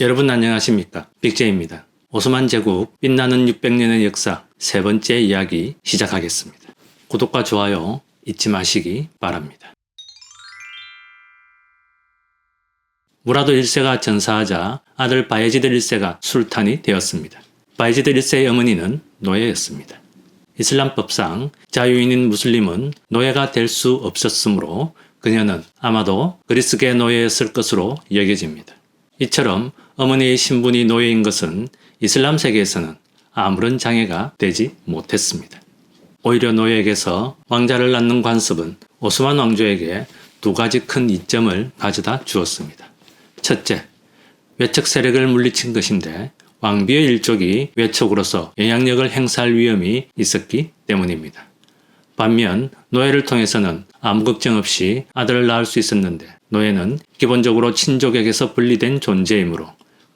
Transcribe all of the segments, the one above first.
여러분 안녕하십니까? 빅제입니다. 오스만 제국 빛나는 600년의 역사 세 번째 이야기 시작하겠습니다. 구독과 좋아요 잊지 마시기 바랍니다. 무라도 1세가 전사하자 아들 바예지드 1세가 술탄이 되었습니다. 바예지드 1세의 어머니는 노예였습니다. 이슬람법상 자유인인 무슬림은 노예가 될 수 없었으므로 그녀는 아마도 그리스계 노예였을 것으로 여겨집니다. 이처럼 어머니의 신분이 노예인 것은 이슬람 세계에서는 아무런 장애가 되지 못했습니다. 오히려 노예에게서 왕자를 낳는 관습은 오스만 왕조에게 두 가지 큰 이점을 가져다 주었습니다. 첫째, 외척 세력을 물리친 것인데 왕비의 일족이 외척으로서 영향력을 행사할 위험이 있었기 때문입니다. 반면 노예를 통해서는 아무 걱정 없이 아들을 낳을 수 있었는데 노예는 기본적으로 친족에게서 분리된 존재이므로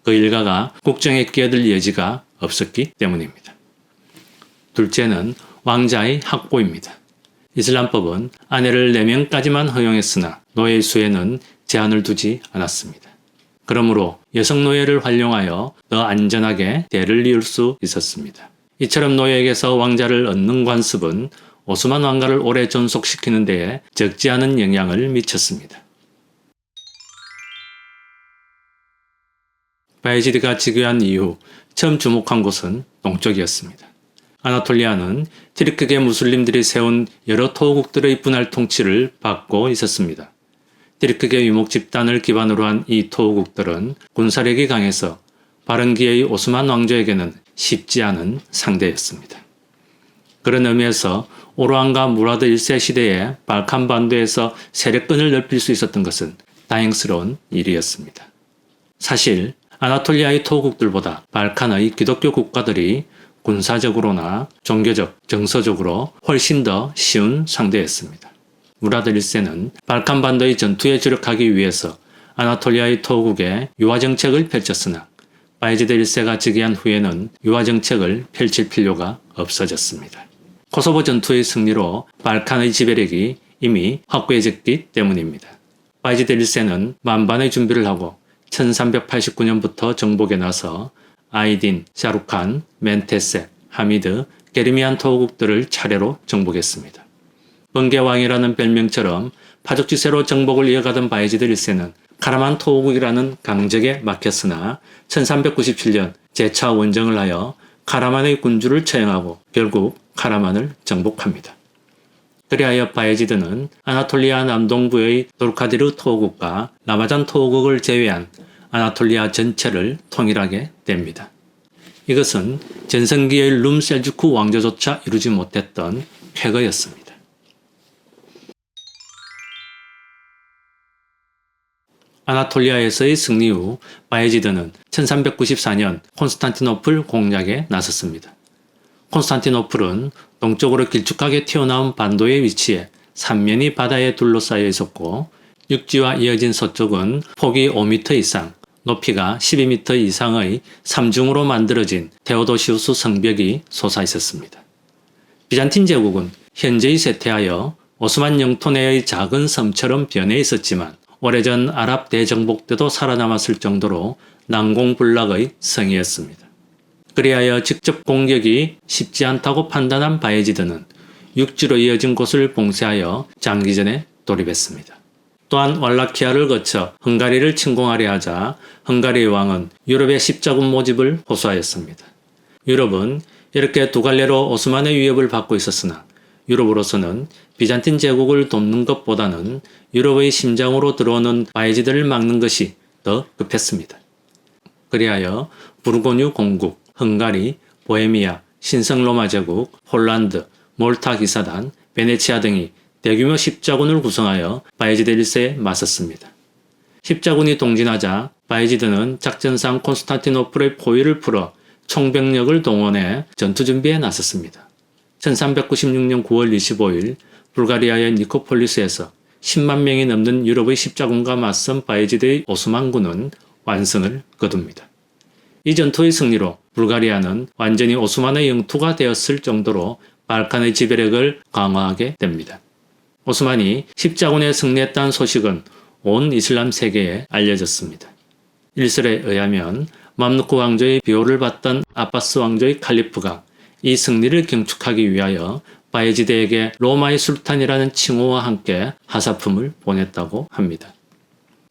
그 일가가 국정에 끼어들 여지가 없었기 때문입니다. 둘째는 왕자의 확보입니다. 이슬람법은 아내를 4명까지만 허용했으나 노예의 수에는 제한을 두지 않았습니다. 그러므로 여성 노예를 활용하여 더 안전하게 대를 이을 수 있었습니다. 이처럼 노예에게서 왕자를 얻는 관습은 오스만 왕가를 오래 존속시키는 데에 적지 않은 영향을 미쳤습니다. 바이지드가 즉위한 이후 처음 주목한 곳은 동쪽이었습니다. 아나톨리아는 티르크계 무슬림들이 세운 여러 토호국들의 분할 통치를 받고 있었습니다. 티르크계 유목 집단을 기반으로 한 이 토호국들은 군사력이 강해서 바른기의 오스만 왕조에게는 쉽지 않은 상대였습니다. 그런 의미에서 오르안과 무라드 1세 시대에 발칸 반도에서 세력권을 넓힐 수 있었던 것은 다행스러운 일이었습니다. 사실 아나톨리아의 토국들보다 발칸의 기독교 국가들이 군사적으로나 종교적, 정서적으로 훨씬 더 쉬운 상대였습니다. 무라드 1세는 발칸 반도의 전투에 주력하기 위해서 아나톨리아의 토국에 유화 정책을 펼쳤으나 바이지드 1세가 즉위한 후에는 유화 정책을 펼칠 필요가 없어졌습니다. 코소보 전투의 승리로 발칸의 지배력이 이미 확고해졌기 때문입니다. 바이지드 1세는 만반의 준비를 하고 1389년부터 정복에 나서 아이딘, 샤루칸, 멘테세, 하미드, 게르미안 토호국들을 차례로 정복했습니다. 번개왕이라는 별명처럼 파죽지세로 정복을 이어가던 바이지드 1세는 카라만 토호국이라는 강적에 막혔으나 1397년 재차 원정을 하여 카라만의 군주를 처형하고 결국 카라만을 정복합니다. 그리하여 바예지드는 아나톨리아 남동부의 도르카디르 토호국과 라마잔 토호국을 제외한 아나톨리아 전체를 통일하게 됩니다. 이것은 전성기의 룸 셀주크 왕조조차 이루지 못했던 쾌거였습니다. 아나톨리아에서의 승리 후 바예지드는 1394년 콘스탄티노플 공략에 나섰습니다. 콘스탄티노플은 동쪽으로 길쭉하게 튀어나온 반도의 위치에 삼면이 바다에 둘러싸여 있었고 육지와 이어진 서쪽은 폭이 5m 이상, 높이가 12m 이상의 삼중으로 만들어진 테오도시우스 성벽이 솟아 있었습니다. 비잔틴 제국은 현재의 쇠퇴하여 오스만 영토 내의 작은 섬처럼 변해 있었지만 오래전 아랍 대정복 때도 살아남았을 정도로 난공불락의 성이었습니다. 그리하여 직접 공격이 쉽지 않다고 판단한 바예지드는 육지로 이어진 곳을 봉쇄하여 장기전에 돌입했습니다. 또한 왈라키아를 거쳐 헝가리를 침공하려 하자 헝가리의 왕은 유럽의 십자군 모집을 호소하였습니다. 유럽은 이렇게 두 갈래로 오스만의 위협을 받고 있었으나 유럽으로서는 비잔틴 제국을 돕는 것보다는 유럽의 심장으로 들어오는 바이지들을 막는 것이 더 급했습니다. 그리하여 부르고뉴 공국, 헝가리, 보헤미아, 신성로마 제국, 홀란드, 몰타 기사단, 베네치아 등이 대규모 십자군을 구성하여 바이지드 1세에 맞섰습니다. 십자군이 동진하자 바이지드는 작전상 콘스탄티노플의 포위를 풀어 총병력을 동원해 전투 준비에 나섰습니다. 1396년 9월 25일 불가리아의 니코폴리스에서 10만 명이 넘는 유럽의 십자군과 맞선 바이지드의 오스만군은 완성을 거둡니다. 이 전투의 승리로 불가리아는 완전히 오스만의 영토가 되었을 정도로 발칸의 지배력을 강화하게 됩니다. 오스만이 십자군에 승리했다는 소식은 온 이슬람 세계에 알려졌습니다. 일설에 의하면 맘루크 왕조의 비호를 받던 아바스 왕조의 칼리프가 이 승리를 경축하기 위하여 바예지드에게 로마의 술탄이라는 칭호와 함께 하사품을 보냈다고 합니다.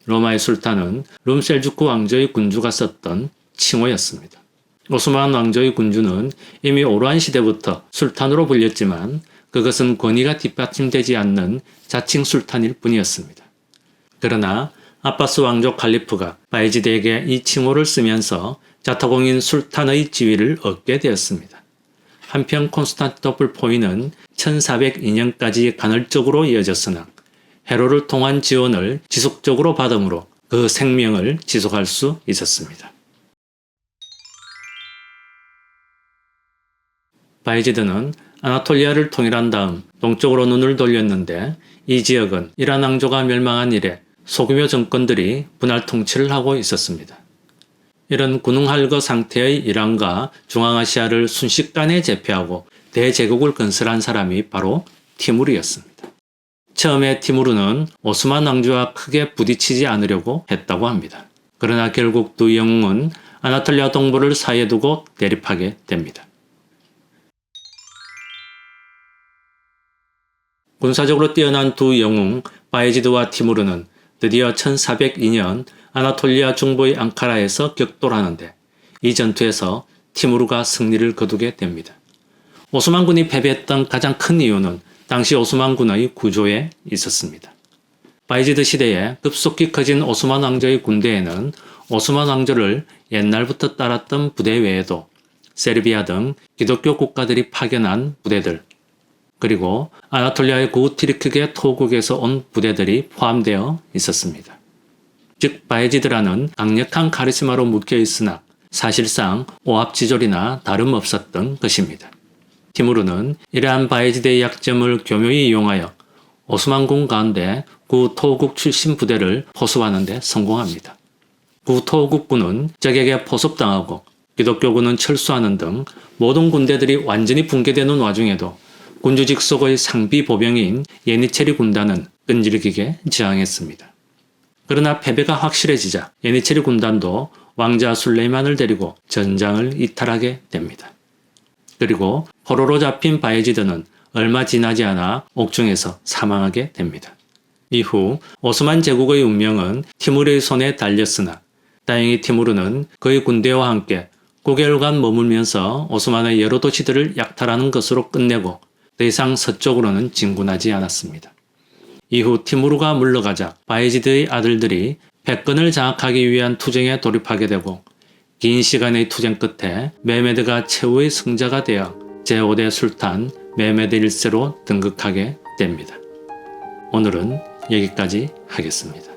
로마의 술탄은 룸셀주크 왕조의 군주가 썼던 칭호였습니다. 오스만 왕조의 군주는 이미 오로한 시대부터 술탄으로 불렸지만 그것은 권위가 뒷받침되지 않는 자칭 술탄일 뿐이었습니다. 그러나 아바스 왕족 칼리프가 바이지드에게 이 칭호를 쓰면서 자타공인 술탄의 지위를 얻게 되었습니다. 한편 콘스탄티노플 포위는 1402년까지 간헐적으로 이어졌으나 헤로를 통한 지원을 지속적으로 받음으로 그 생명을 지속할 수 있었습니다. 바이지드는 아나톨리아를 통일한 다음 동쪽으로 눈을 돌렸는데 이 지역은 이란 왕조가 멸망한 이래 소규모 정권들이 분할 통치를 하고 있었습니다. 이런 군웅할거 상태의 이란과 중앙아시아를 순식간에 제패하고 대제국을 건설한 사람이 바로 티무르였습니다. 처음에 티무르는 오스만 왕조와 크게 부딪히지 않으려고 했다고 합니다. 그러나 결국 두 영웅은 아나톨리아 동부를 사이에 두고 대립하게 됩니다. 군사적으로 뛰어난 두 영웅 바이지드와 티무르는 드디어 1402년 아나톨리아 중부의 앙카라에서 격돌하는데 이 전투에서 티무르가 승리를 거두게 됩니다. 오스만군이 패배했던 가장 큰 이유는 당시 오스만군의 구조에 있었습니다. 바이지드 시대에 급속히 커진 오스만 왕조의 군대에는 오스만 왕조를 옛날부터 따랐던 부대 외에도 세르비아 등 기독교 국가들이 파견한 부대들, 그리고 아나톨리아의 구티리크계 토국에서 온 부대들이 포함되어 있었습니다. 즉 바에지드라는 강력한 카리스마로 묶여 있으나 사실상 오합지졸이나 다름없었던 것입니다. 티무르는 이러한 바에지드의 약점을 교묘히 이용하여 오스만군 가운데 구 토국 출신 부대를 포섭하는 데 성공합니다. 구 토국군은 적에게 포섭당하고 기독교군은 철수하는 등 모든 군대들이 완전히 붕괴되는 와중에도 군주직 속의 상비 보병인 예니체리 군단은 끈질기게 저항했습니다. 그러나 패배가 확실해지자 예니체리 군단도 왕자 술레이만을 데리고 전장을 이탈하게 됩니다. 그리고 포로로 잡힌 바예지드는 얼마 지나지 않아 옥중에서 사망하게 됩니다. 이후 오스만 제국의 운명은 티무르의 손에 달렸으나 다행히 티무르는 그의 군대와 함께 9개월간 머물면서 오스만의 여러 도시들을 약탈하는 것으로 끝내고 더 이상 서쪽으로는 진군하지 않았습니다. 이후 티무르가 물러가자 바이지드의 아들들이 패권을 장악하기 위한 투쟁에 돌입하게 되고 긴 시간의 투쟁 끝에 메메드가 최후의 승자가 되어 제5대 술탄 메메드 1세로 등극하게 됩니다. 오늘은 여기까지 하겠습니다.